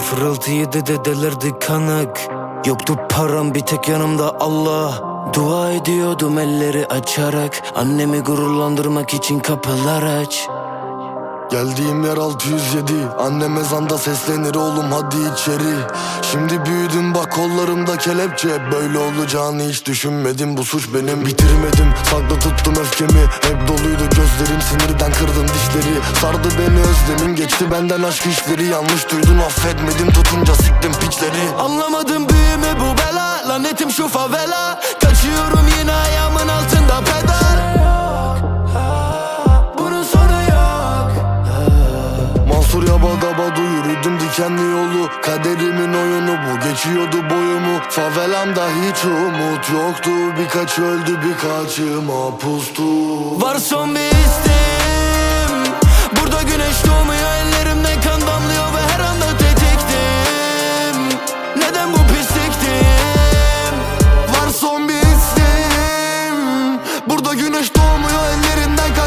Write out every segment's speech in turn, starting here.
06 dedelerdi kanık. Yoktu param bir tek yanımda Allah. Dua ediyordum elleri açarak. Annemi gururlandırmak için kapılar aç Geldiğim yer 607 Annem ezanda seslenir oğlum hadi içeri. Şimdi büyüdüm bak kollarımda kelepçe. Böyle olacağını hiç düşünmedim bu suç benim. Bitirmedim saklı tuttum öfkemi. Hep doluydu gözlerim sinirden kırdım dişleri. Sardı beni özlemin geçti benden aşk işleri. Yanlış duydun affetmedim tutunca siktim piçleri. Anlamadım büyüme bu bela. Lanetim şu favela dikenli yolu Kaderimin oyunu bu. Geçiyordu boyumu Favelamda hiç umut yoktu. Birkaç öldü birkaçı mapustu Var son bir isteğim Burada güneş doğmuyor ellerimden kan damlıyor ve her anda tetiktim. Neden bu pisliktim? Var son bir isteğim Burada güneş doğmuyor ellerinden kan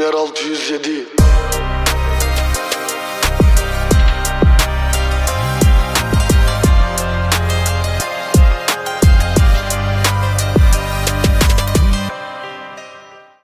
Geldiğim yer 607 Geldiğim yer 607